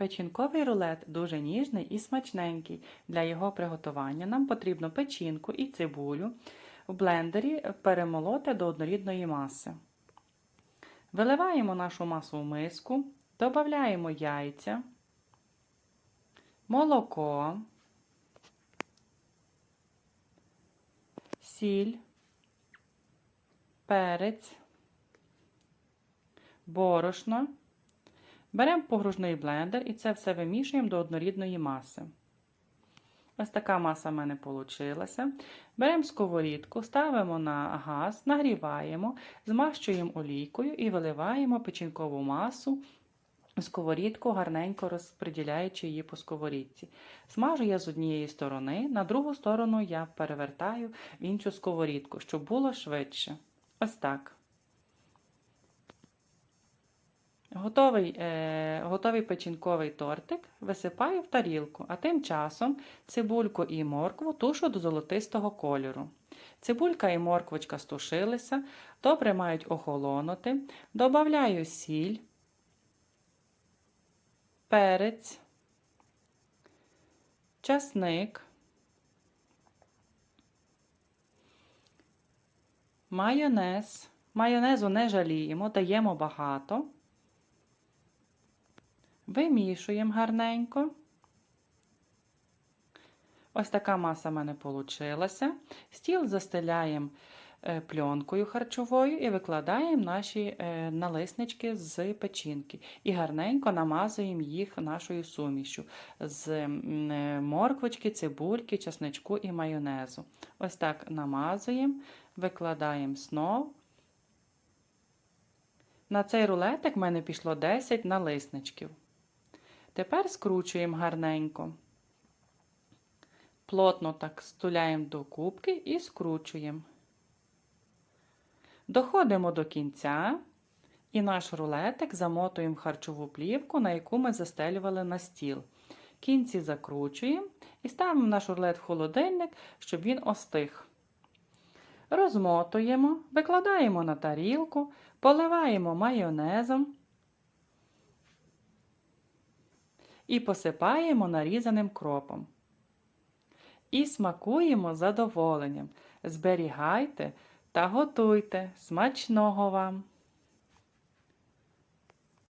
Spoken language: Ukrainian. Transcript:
Печінковий рулет дуже ніжний і смачненький. Для його приготування нам потрібно печінку і цибулю в блендері перемолоти до однорідної маси. Виливаємо нашу масу в миску, додаємо яйця, молоко, сіль, перець, борошно. Беремо погружний блендер і це все вимішуємо до однорідної маси. Ось така маса в мене вийшла. Беремо сковорідку, ставимо на газ, нагріваємо, змащуємо олійкою і виливаємо печінкову масу в сковорідку, гарненько розподіляючи її по сковорідці. Смажу я з однієї сторони, на другу сторону я перевертаю в іншу сковорідку, щоб було швидше. Ось так. Готовий, е, готовий печінковий тортик висипаю в тарілку, а тим часом цибульку і моркву тушу до золотистого кольору. Цибулька і морквочка стушилися, добре мають охолонути. Добавляю сіль, перець, часник, майонез. Майонезу не жаліємо, даємо багато. Вимішуємо гарненько. Ось така маса в мене вийшла. Стіл застеляємо е, пленкою харчовою і викладаємо наші е, налиснички з печінки. І гарненько намазуємо їх нашою сумішю з е, морквочки, цибульки, чесничку і майонезу. Ось так намазуємо, викладаємо знов. На цей рулетик в мене пішло 10 налисничків. Тепер скручуємо гарненько. Плотно так стуляємо до кубки і скручуємо. Доходимо до кінця і наш рулетик замотуємо в харчову плівку, на яку ми застелювали на стіл. Кінці закручуємо і ставимо наш рулет в холодильник, щоб він остиг. Розмотуємо, викладаємо на тарілку, поливаємо майонезом. І посипаємо нарізаним кропом. І смакуємо задоволенням. Зберігайте та готуйте. Смачного вам!